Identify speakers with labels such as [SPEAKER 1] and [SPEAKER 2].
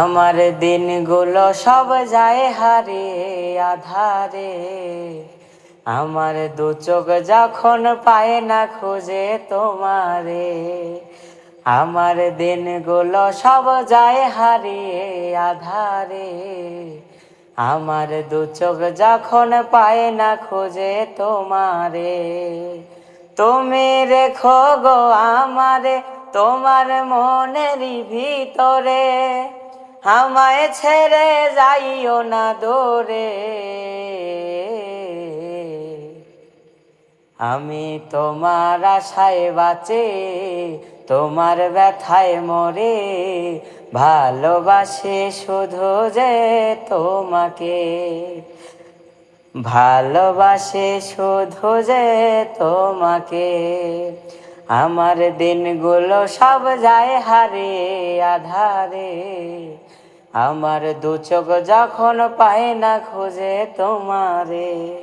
[SPEAKER 1] আমার দিনগুলো সব যায় হারে, আধারে। আমার দু চোখ যখন পায় না খুঁজে তোমারে, আমার দিনগুলো সব যায় হারিয়ে আধারে। আমার দু চোখ যখন পায় না খুঁজে তোমারে, তুমি রেখো গো আমারে, তোমার মনেরই ভিতরে। আমায় ছেড়ে যাইও না দূরে। আমি তোমার আশায় বাঁচে, তোমার ব্যথায় মরে। ভালোবাসে শুধু যে তোমাকে। ভালোবাসে শুধু যে তোমাকে। আমার দিনগুলো সব যায় হারে আধারে। আমার দু চোখ যখন পায় না খোঁজে তোমারে।